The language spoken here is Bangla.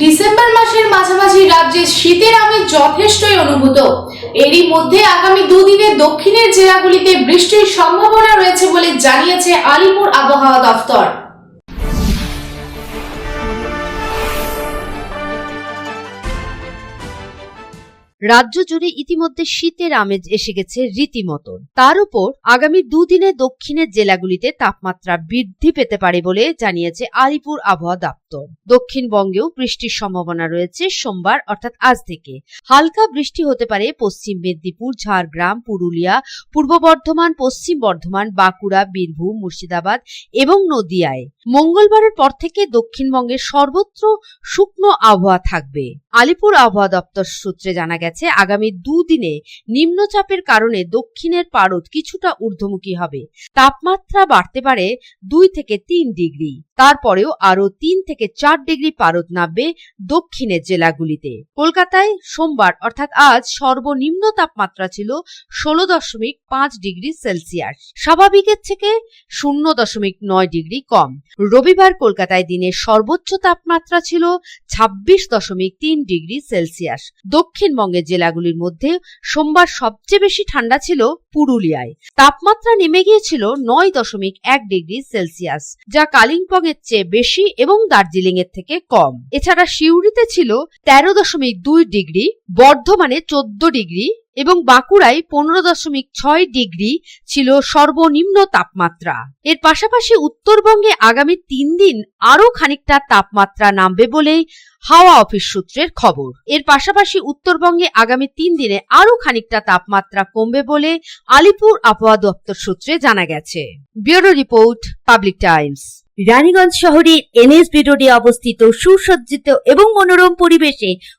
ডিসেম্বর মাসের মাঝামাঝি রাজ্যে শীতের আমি যথেষ্টই অনুভূত। এরই মধ্যে আগামী দুদিনে দক্ষিণের জেলাগুলিতে বৃষ্টির সম্ভাবনা রয়েছে বলে জানিয়েছে আলিপুর আবহাওয়া দফতর। রাজ্য জুড়ে ইতিমধ্যে শীতের আমেজ এসে গেছে রীতিমতন তার উপর আগামী দুদিনে দক্ষিণের জেলাগুলিতে তাপমাত্রা বৃদ্ধি পেতে পারে বলে জানিয়েছে আলিপুর আবহাওয়া দপ্তর। দক্ষিণবঙ্গেও বৃষ্টির সম্ভাবনা রয়েছে সোমবার, অর্থাৎ আজ থেকে। হালকা বৃষ্টি হতে পারে পশ্চিম মেদিনীপুর, ঝাড়গ্রাম, পুরুলিয়া, পূর্ব বর্ধমান, পশ্চিম বর্ধমান, বাঁকুড়া, বীরভূম, মুর্শিদাবাদ এবং নদিয়ায়। মঙ্গলবারের পর থেকে দক্ষিণবঙ্গের সর্বত্র শুকনো আবহাওয়া থাকবে। আলিপুর আবহাওয়া দপ্তর সূত্রে জানা গেছে আগামী দুদিনে নিম্নচাপের কারণে দক্ষিণের পারদ কিছুটা ঊর্ধ্বমুখী হবে। তাপমাত্রা বাড়তে পারে দুই থেকে তিন ডিগ্রি। তারপরেও আরও তিন থেকে চার ডিগ্রি পারদ নামবে দক্ষিণের জেলাগুলিতে। কলকাতায় সোমবার, অর্থাৎ আজ, সর্বনিম্ন তাপমাত্রা ছিল ষোলো দশমিক পাঁচ ডিগ্রি সেলসিয়াস। স্বাভাবিকের থেকে শূন্য দশমিক নয় ডিগ্রি কম। রবিবার কলকাতায় দিনের সর্বোচ্চ তাপমাত্রা ছিল ছাব্বিশ দশমিক তিন ডিগ্রি সেলসিয়াস। দক্ষিণবঙ্গের জেলাগুলির মধ্যে সোমবার সবচেয়ে বেশি ঠান্ডা ছিল পুরুলিয়ায়। তাপমাত্রা নেমে গিয়েছিল নয় দশমিক এক ডিগ্রি সেলসিয়াস, যা কালিম্পং এর চেয়ে বেশি এবং দার্জিলিং এর থেকে কম। এছাড়া সিউড়িতে ছিল তেরো দশমিক দুই ডিগ্রি, বর্ধমানে চোদ্দ ডিগ্রি এবং বাঁকুড়ায় পনেরো দশমিক ছয় ডিগ্রি ছিল সর্বনিম্ন তাপমাত্রা। এর পাশাপাশি উত্তরবঙ্গে আগামী তিন দিন আরও খানিকটা তাপমাত্রা নামবে বলেই হাওয়া অফিস সূত্রের খবর। এর পাশাপাশি উত্তরবঙ্গে আগামী তিন দিনে আরও খানিকটা তাপমাত্রা কমবে বলে আলিপুর আবহাওয়া দপ্তর সূত্রে জানা গেছে। Bureau report, public times. Raniganj শহরের এনএসবি রোডে অবস্থিত সুসজ্জিত এবং মনোরম পরিবেশে